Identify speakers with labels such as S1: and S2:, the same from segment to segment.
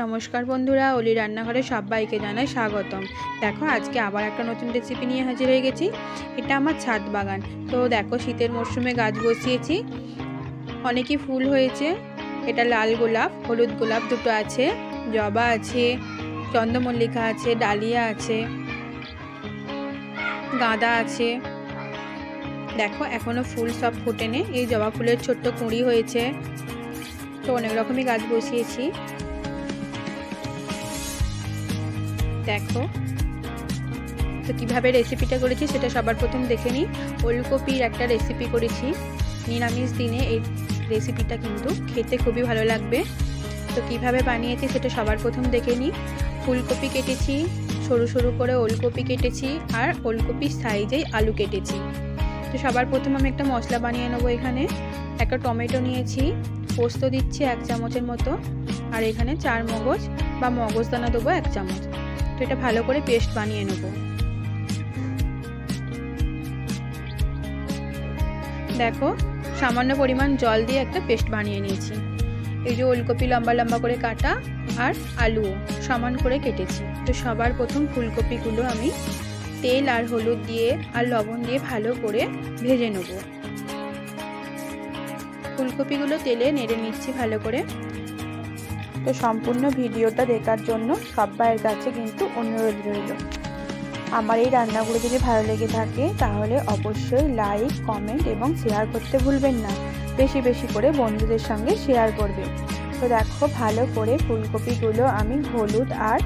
S1: নমস্কার বন্ধুরা, অলি রান্নাঘরে সবাইকে জানাই স্বাগতম। দেখো, আজকে আবার একটা নতুন রেসিপি নিয়ে হাজির হয়ে গেছি। এটা আমার ছাদ বাগান। তো দেখো, শীতের মরশুমে গাছ বসিয়েছি। অনেকই ফুল হয়েছে। এটা লাল গোলাপ, হলুদ গোলাপ দুটো আছে, জবা আছে, চন্দ্রমল্লিকা আছে, ডালিয়া আছে, গাঁদা আছে। দেখো, এখনও ফুল সব ফোটেনি। এই জবা ফুলের ছোট্ট কুঁড়ি হয়েছে। তো অনেক রকমই গাছ বসিয়েছি। দেখো। তো কীভাবে রেসিপিটা করেছি সেটা সবার প্রথম দেখে নিই। ওলকপির একটা রেসিপি করেছি। নিরামিষ দিনে এই রেসিপিটা কিন্তু খেতে খুবই ভালো লাগবে। তো কীভাবে বানিয়েছি সেটা সবার প্রথম দেখে নিই। ফুলকপি কেটেছি, সরু সরু করে ওলকপি কেটেছি আর ওলকপির সাইজেই আলু কেটেছি। তো সবার প্রথম আমি একটা মশলা বানিয়ে নেব এখানে। একটা টমেটো নিয়েছি, পোস্ত দিচ্ছি এক চামচের মতো। আর এখানে চার মগজ বা মগজ দানা দেবো এক চামচ। এটা ভালো করে পেস্ট বানিয়ে নেব। দেখো, সামান্য পরিমাণ জল দিয়ে একটা পেস্ট বানিয়ে নিয়েছি। এই যে ওলকপি লম্বা লম্বা করে কাটা আর আলুও সমান করে কেটেছি। তো সবার প্রথম ফুলকপিগুলো আমি তেল আর হলুদ দিয়ে আর লবণ দিয়ে ভালো করে ভেজে নেব। ফুলকপিগুলো তেলে নেড়ে নিচ্ছি ভালো করে। তো সম্পূর্ণ ভিডিওটা দেখার জন্য সব্বাইয়ের কাছে কিন্তু অনুরোধ রইল। আমার এই রান্নাগুলো যদি ভালো লেগে থাকে, তাহলে অবশ্যই লাইক কমেন্ট এবং শেয়ার করতে ভুলবেন না। বেশি বেশি করে বন্ধুদের সঙ্গে শেয়ার করবে। তো দেখো, ভালো করে ফুলকপিগুলো আমি হলুদ আর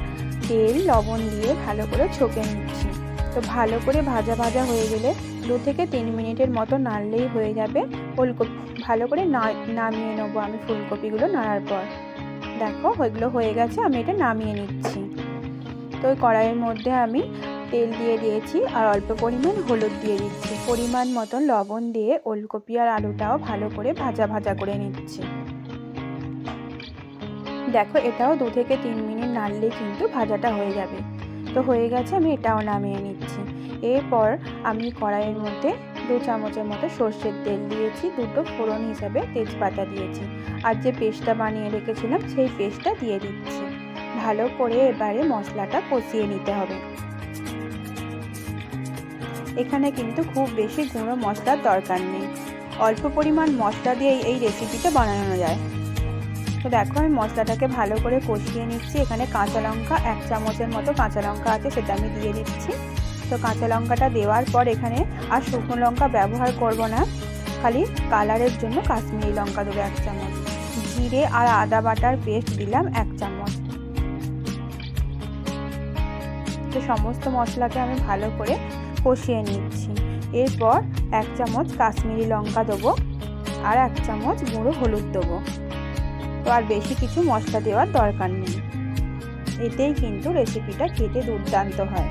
S1: তেল, লবণ দিয়ে ভালো করে ছকে নিচ্ছি। তো ভালো করে ভাজা ভাজা হয়ে গেলে দু থেকে তিন মিনিটের মতো নাড়লেই হয়ে যাবে। ফুলকপি, ভালো করে নামিয়ে নেব আমি ফুলকপিগুলো নাড়ার পর। দেখো ওইগুলো হয়ে গেছে, আমি এটা নামিয়ে নিচ্ছি। তো ওই কড়াইয়ের মধ্যে আমি তেল দিয়ে দিয়েছি আর অল্প পরিমাণ হলুদ দিয়ে দিচ্ছি। পরিমাণ মতন লবণ দিয়ে ওলকপি আর আলুটাও ভালো করে ভাজা ভাজা করে নিচ্ছি। দেখো এটাও দু থেকে তিন মিনিট নাড়লে কিন্তু ভাজাটা হয়ে যাবে। তো হয়ে গেছে, আমি এটাও নামিয়ে নিচ্ছি। এরপর আমি কড়াইয়ের মধ্যে দু চামচের মতো সর্ষের তেল দিয়েছি, দুটো ফোড়ন হিসাবে তেজপাতা দিয়েছি আর যে পেস্টটা বানিয়ে রেখেছিলাম সেই পেস্টটা দিয়ে দিচ্ছি। ভালো করে এবারে মশলাটা কষিয়ে নিতে হবে। এখানে কিন্তু খুব বেশি গুঁড়ো মশলার দরকার নেই। অল্প পরিমাণ মশলা দিয়েই এই রেসিপিটা বানানো যায়। তো দেখো আমি মশলাটাকে ভালো করে কষিয়ে নিচ্ছি। এখানে কাঁচা লঙ্কা এক চামচের মতো কাঁচা লঙ্কা আছে সেটা আমি দিয়ে দিচ্ছি। তো কাঁচা লঙ্কাটা দেওয়ার পর এখানে আর শুকনো লঙ্কা ব্যবহার করব না। খালি কালারের জন্য কাশ্মীরি লঙ্কা দেবো এক চামচ। জিরে আর আদা বাটার পেস্ট দিলাম এক চামচ। তো সমস্ত মশলাকে আমি ভালো করে কষিয়ে নিচ্ছি। এরপর এক চামচ কাশ্মীরি লঙ্কা দেবো আর এক চামচ গুঁড়ো হলুদ দেবো। তো আর বেশি কিছু মশলা দেওয়ার দরকার নেই। এতেই কিন্তু রেসিপিটা খেতে দুর্দান্ত হয়।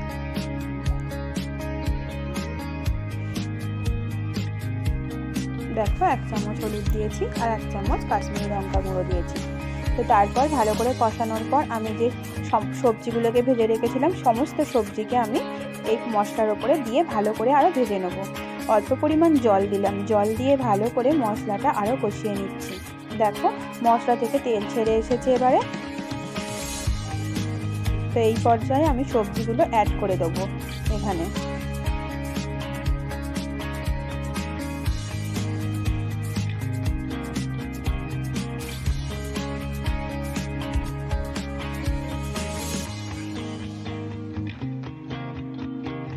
S1: দেখো, এক চামচ হলুদ দিয়েছি আর এক চামচ কাশ্মীরি লঙ্কা গুঁড়ো দিয়েছি। তো তারপর ভালো করে কষানোর পর আমি যে সবজিগুলোকে ভেজে রেখেছিলাম, সমস্ত সবজিকে আমি এই মশলার ওপরে দিয়ে ভালো করে আরও ভেজে নেব। অল্প পরিমাণ জল দিলাম। জল দিয়ে ভালো করে মশলাটা আরও কষিয়ে নিচ্ছি। দেখো, মশলা থেকে তেল ছেড়ে এসেছে এবারে। তো এই পর্যায়ে আমি সবজিগুলো অ্যাড করে দেবো এখানে।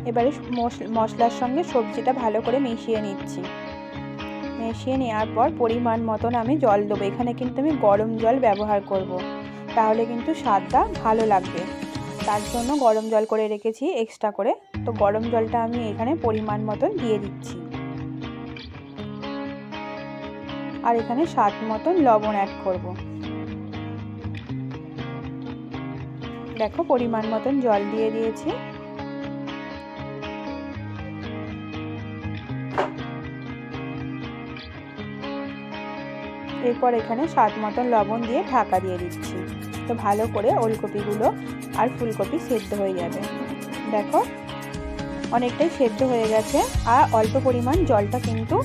S1: এবারে মশলার সঙ্গে সবজিটা ভালো করে মিশিয়ে নিচ্ছি। মিশিয়ে নেওয়ার পর পরিমাণ মতন আমি জল দেবো। এখানে কিন্তু আমি গরম জল ব্যবহার করব। তাহলে কিন্তু স্বাদটা ভালো লাগবে। তার জন্য গরম জল করে রেখেছি এক্সট্রা করে। তো গরম জলটা আমি এখানে পরিমাণ মতন দিয়ে দিচ্ছি। আর এখানে স্বাদ মতন লবণ অ্যাড করব। দেখো পরিমাণ মতন জল দিয়ে দিয়েছি। এরপর এখানে স্বাদ মতন লবণ দিয়ে ঢাকা দিয়ে দিচ্ছি। তো ভালো করে ওলকপিগুলো আর ফুলকপি সেদ্ধ হয়ে যাবে। দেখো, অনেকটাই সেদ্ধ হয়ে গেছে আর অল্প পরিমাণ জলটা কিন্তু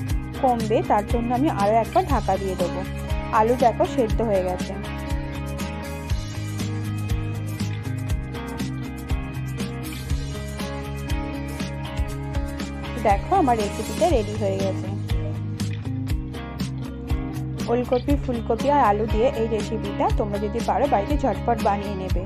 S1: কমবে, তার জন্য আমি আরও একবার ঢাকা দিয়ে দেবো। আলু দেখো সেদ্ধ হয়ে গেছে। দেখো আমার রেসিপিটা রেডি হয়ে গেছে। ওলকপি ফুলকপি আর আলু দিয়ে এই রেসিপিটা তোমরা যদি পারো বাড়িতে ঝটপট বানিয়ে নেবে।